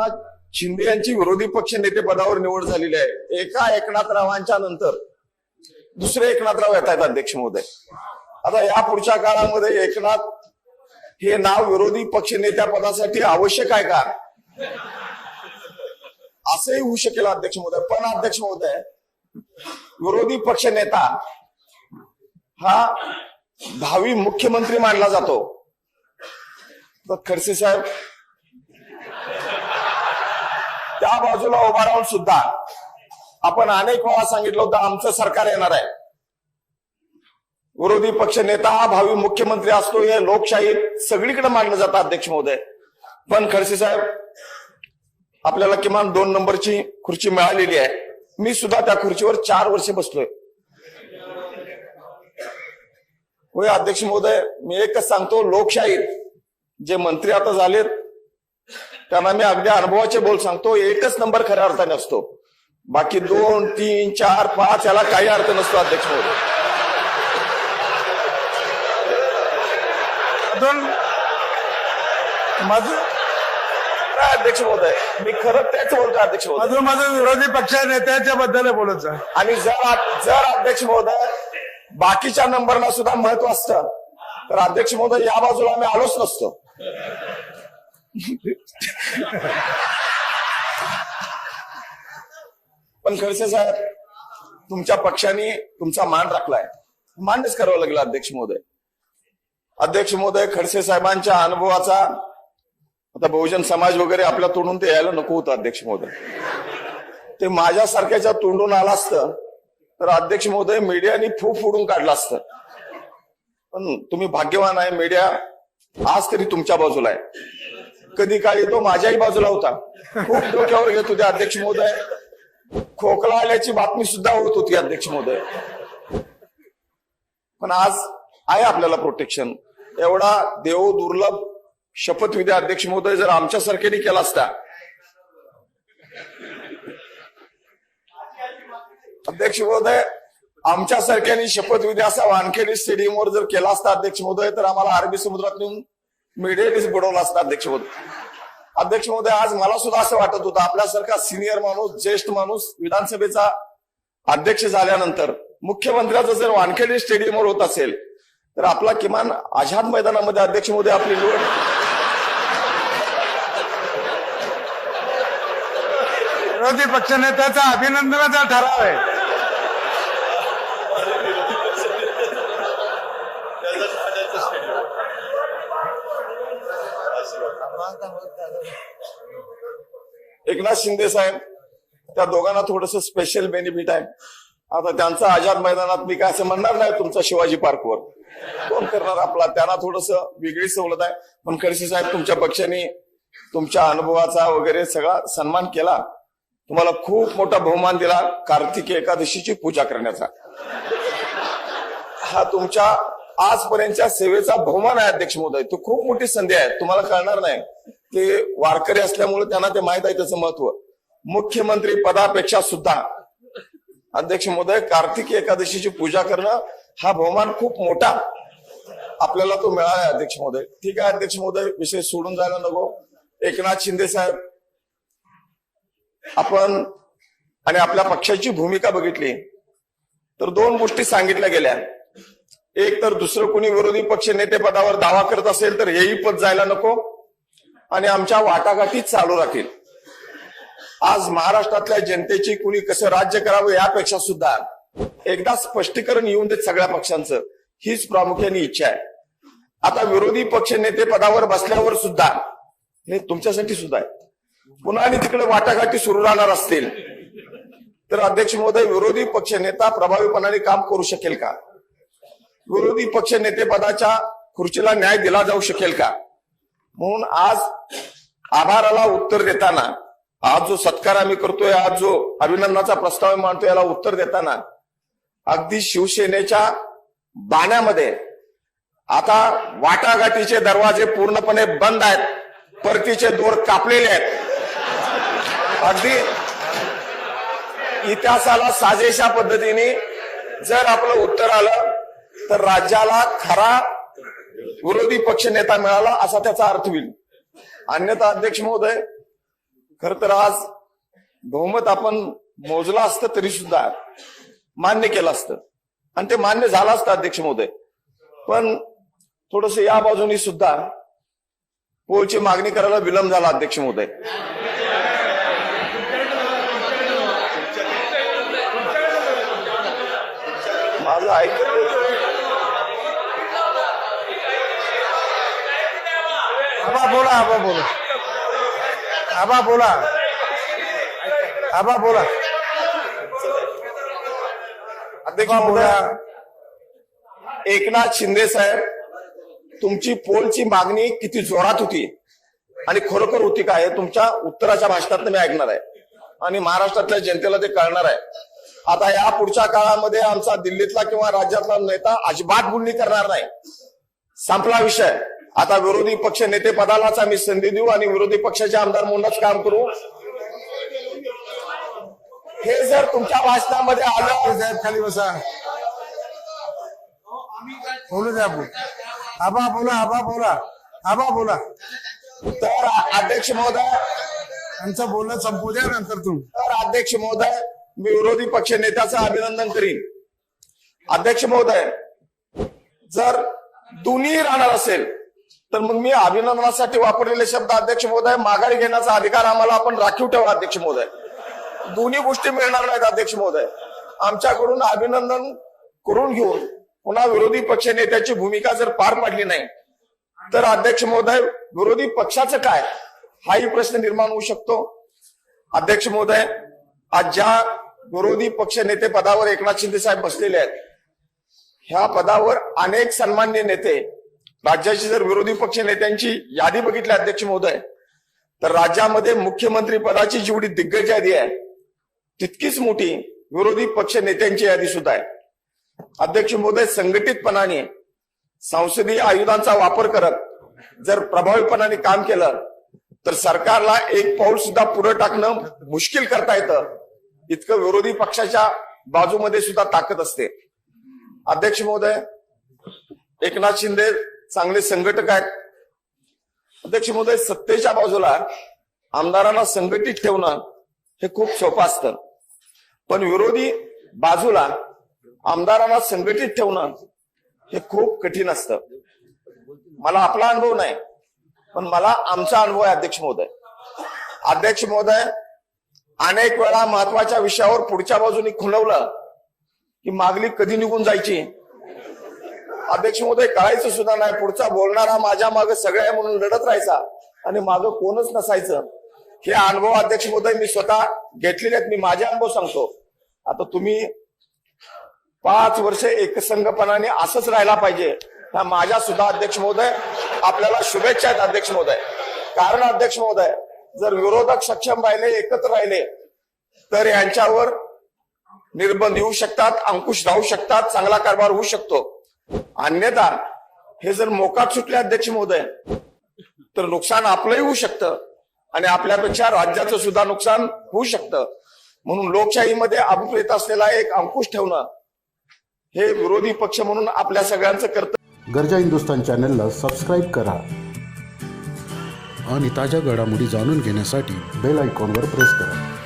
एकनाथ शिंदे यांची विरोधी पक्ष नेते पदावर निवड झालेली आहे. एका एकनाथरावांच्या नंतर दुसरे एकनाथराव येत आहेत अध्यक्ष महोदय. आता या पुढच्या काळामध्ये एकनाथ हे नाव विरोधी पक्ष नेत्या पदासाठी आवश्यक आहे का? असंही होऊ शकेल अध्यक्ष महोदय. पण अध्यक्ष महोदय विरोधी पक्ष नेता हा भावी मुख्यमंत्री मानला जातो. तर खडसे साहेब त्या बाजूला उभा राहून सुद्धा आपण अनेक वेळा सांगितलं होतं आमचं सरकार येणार आहे. विरोधी पक्ष नेता हा भावी मुख्यमंत्री असतो हे लोकशाही सगळीकडे मानलं जातं अध्यक्ष महोदय. पण खडसे साहेब आपल्याला किमान दोन नंबरची खुर्ची मिळालेली आहे. मी सुद्धा त्या खुर्चीवर चार वर्षे बसलोय. होय अध्यक्ष महोदय मी एकच सांगतो लोकशाहीत जे मंत्री आता झालेत त्यांना मी अगदी अनुभवाचे बोल सांगतो एकच नंबर खऱ्या अर्थाने असतो. बाकी दोन तीन चार पाच याला काही अर्थ नसतो अध्यक्ष महोदय. माझं? अध्यक्ष महोदय? मी खरं तेच बोलतो अध्यक्ष महोदय. अजून माझं विरोधी पक्ष नेत्याच्या बद्दल बोलत जा. आणि जर जर अध्यक्ष महोदय बाकीच्या नंबरला सुद्धा महत्त्व असतं तर अध्यक्ष महोदय या बाजूला आम्ही आलोच नसतो. पण खडसे साहेब तुमच्या पक्षाने तुमचा मान राखलाय. मान्यच करावं लागलं अध्यक्ष महोदय. अध्यक्ष महोदय खडसे साहेबांच्या अनुभवाचा आता बहुजन समाज वगैरे आपल्या तोंडून ते यायला नको होतं अध्यक्ष महोदय. ते माझ्यासारख्याच्या तोंडून आलं असतं तर अध्यक्ष महोदय मीडियाने फू फोडून काढलं असतं. पण तुम्ही भाग्यवान आहे मीडिया आज तरी तुमच्या बाजूला आहे. कधी काळी तो माझ्याही बाजूला होता. खूप डोक्यावर घेत होते अध्यक्ष महोदय. खोकला आल्याची बातमी सुद्धा होत होती अध्यक्ष महोदय. पण आज आहे आपल्याला प्रोटेक्शन एवढा देव दुर्लभ शपथविधी अध्यक्ष महोदय जर आमच्या सरकारने केला असता. अध्यक्ष महोदय आमच्या सरकारने शपथविधी असा वानखेडी स्टेडियमवर जर केला असता अध्यक्ष महोदय तर आम्हाला अरबी समुद्रात नेऊन मीडियानेच बुडवला असता अध्यक्ष महोदय अध्यक्ष महोदय आज मला सुद्धा असं वाटत होतं आपल्यासारखा सिनियर माणूस ज्येष्ठ माणूस विधानसभेचा अध्यक्ष झाल्यानंतर मुख्यमंत्र्याचं जर वानखेडे स्टेडियमवर होत असेल तर आपला किमान आझाद मैदानामध्ये अध्यक्ष महोदय आपली निवड. विरोधी पक्ष नेत्याचा अभिनंदनाचा ठराव आहे. एकनाथ शिंदे साहेब त्या दोघांना थोडस स्पेशल बेनिफिट आहे. आता त्यांचा आझाद मैदानात मी काय असं म्हणणार नाही तुमचा शिवाजी पार्कवर. कोण करणार आपला? त्यांना थोडस वेगळी सवलत आहे. पण खडसे साहेब तुमच्या पक्षाने तुमच्या अनुभवाचा वगैरे सगळा सन्मान केला. तुम्हाला खूप मोठा बहुमान दिला कार्तिक एकादशीची पूजा करण्याचा. हा तुमच्या आजपर्यंतच्या सेवेचा बहुमान आहे अध्यक्ष महोदय. तो खूप मोठी संधी आहे. तुम्हाला कळणार नाही. ते वारकरी असल्यामुळे त्यांना ते माहीत आहे त्याचं महत्त्व. मुख्यमंत्री पदापेक्षा सुद्धा. अध्यक्ष महोदय कार्तिकी एकादशीची पूजा करणं हा बहुमान खूप मोठा आपल्याला तो मिळाला अध्यक्ष महोदय. ठीक आहे अध्यक्ष महोदय विषय सोडून जायला नको. एकनाथ शिंदे साहेब आपण आणि आपल्या पक्षाची भूमिका बघितली. तर दोन गोष्टी सांगितल्या गेल्या. एक तर दुसरं कोणी विरोधी पक्ष नेते पदावर दावा करत असेल तर हेही पद जायला नको. आणि आमच्या वाटाघाटीच चालू राहील आज महाराष्ट्रातल्या जनतेची कुणी कसं राज्य करावं यापेक्षा सुद्धा एकदा स्पष्टीकरण येऊन देत सगळ्या पक्षांचं हीच प्रामुख्याने इच्छा आहे. आता विरोधी पक्ष नेते पदावर बसल्यावर सुद्धा हे तुमच्यासाठी सुद्धा आहे. पुन्हा आणि तिकडे वाटाघाटी सुरू राहणार असतील तर अध्यक्ष महोदय विरोधी पक्ष नेता प्रभावीपणाने काम करू शकेल का? विरोधी पक्ष नेते पदाच्या खुर्चीला न्याय दिला जाऊ शकेल का? म्हणून आज आभाराला उत्तर देताना आज जो सत्कार आम्ही करतोय आज जो अभिनंदनाचा प्रस्ताव मांडतोय याला उत्तर देताना अगदी शिवसेनेच्या बाण्यामध्ये आता वाटाघाटीचे दरवाजे पूर्णपणे बंद आहेत परतीचे दोर कापलेले आहेत. अगदी इतिहासाला साजेशा पद्धतीने जर आपलं उत्तर आलं तर राज्याला खरा विरोधी पक्ष नेता मिळाला असा त्याचा अर्थ होईल. अन्यथा अध्यक्ष महोदय खर तर आज बहुमत आपण मोजलं असतं तरी सुद्धा मान्य केलं असतं. आणि ते मान्य झालं असतं अध्यक्ष महोदय. पण थोडस या बाजूनी सुद्धा पोलची मागणी करायला विलंब झाला अध्यक्ष महोदय. माझं ऐकलं आबा बोला आबा बोला. आबा बोला. आबा बोला. अध्यक्ष एकनाथ शिंदे साहेब तुमची पोलची मागणी किती जोरात होती? आणि खरोखर होती काय? हे तुमच्या उत्तराच्या भाषणात मी ऐकणार आहे. आणि महाराष्ट्रातल्या जनतेला ते कळणार आहे. आता या पुढच्या काळामध्ये आमचा दिल्लीतला किंवा राज्यातला नेता अजिबात बोलणी करणार नाही. संपला विषय. आता विरोधी पक्ष नेते पदालाच आम्ही संधी देऊ आणि विरोधी पक्षाचे आमदार म्हणूनच काम करू. हे जर तुमच्या भाषणामध्ये आलं साहेब खाली बसा. बोलू द्या बोल आबा बोला आबा बोला. आबा बोला. तर अध्यक्ष महोदय आमचं बोलणं संपू द्या नंतर तुम्ही तर अध्यक्ष महोदय मी विरोधी पक्ष नेत्याचं अभिनंदन करीन. अध्यक्ष महोदय जर दोन्ही राहणार असेल तर मग मी अभिनंदनासाठी वापरलेले शब्द अध्यक्ष महोदय माघारी घेण्याचा अधिकार आम्हाला आपण राखीव ठेवा अध्यक्ष महोदय. दोन्ही गोष्टी मिळणार नाहीत अध्यक्ष महोदय. आमच्याकडून अभिनंदन करून घेऊन पुन्हा विरोधी पक्ष नेत्याची भूमिका जर पार पाडली नाही तर अध्यक्ष महोदय विरोधी पक्षाचं काय? हाही प्रश्न निर्माण होऊ शकतो. अध्यक्ष महोदय आज ज्या विरोधी पक्ष नेते पदावर एकनाथ शिंदे साहेब बसलेले आहेत ह्या पदावर अनेक सन्मान्य नेते राज्याची जर विरोधी पक्ष नेत्यांची यादी बघितली अध्यक्ष महोदय तर राज्यामध्ये मुख्यमंत्री पदाची जेवढी दिग्गज यादी आहे तितकीच मोठी विरोधी पक्ष नेत्यांची यादी सुद्धा आहे. अध्यक्ष महोदय संघटितपणाने संसदीय आयुधांचा वापर करत जर प्रभावीपणाने काम केलं तर सरकारला एक पाऊल सुद्धा पुढे टाकणं मुश्किल करता येतं. इतकं विरोधी पक्षाच्या बाजूमध्ये सुद्धा ताकद असते. अध्यक्ष महोदय एकनाथ शिंदे चांगले संघटक आहेत. अध्यक्ष महोदय सत्तेच्या बाजूला आमदारांना संघटित ठेवणं हे खूप सोपं असतं. पण विरोधी बाजूला आमदारांना संघटित ठेवणं हे खूप कठीण असतं. मला आपला अनुभव नाही पण मला आमचा अनुभव आहे अध्यक्ष महोदय. अध्यक्ष महोदय अनेक वेळा महत्त्वाच्या विषयावर पुढच्या बाजूने खुलवलं की मागणी कधी निघून जायची? अध्यक्ष महोदय कळायचं सुद्धा नाही. पुढचा बोलणारा माझ्या मागे सगळ्या म्हणून लढत राहायचा. आणि मागं कोणच नसायचं. हे अनुभव अध्यक्ष महोदय मी स्वतः घेतलेले आहेत. मी माझे अनुभव सांगतो. आता तुम्ही पाच वर्ष एकसंघपणाने असंच राहायला पाहिजे. ह्या माझ्या सुद्धा अध्यक्ष महोदय आपल्याला शुभेच्छा आहेत अध्यक्ष महोदय. कारण अध्यक्ष महोदय जर विरोधक सक्षम राहिले एकत्र राहिले तर यांच्यावर निर्बंध येऊ शकतात अंकुश राहू शकतात चांगला कारभार होऊ शकतो. अन्यथा हे जर मोकाट सुटले अध्यक्ष महोदय तर नुकसान आपलंही होऊ शकतं आणि आपल्यापेक्षा राज्याचं सुद्धा नुकसान होऊ शकतं. म्हणून लोकशाहीमध्ये अभिप्रेत असलेला एक अंकुश ठेवणं हे विरोधी पक्ष म्हणून आपल्या सगळ्यांचं कर्तव्य गरजा हिंदुस्तान चॅनलला सबस्क्राईब करा. आणि ताज्या घडामोडी जाणून घेण्यासाठी बेल आयकॉनवर प्रेस करा.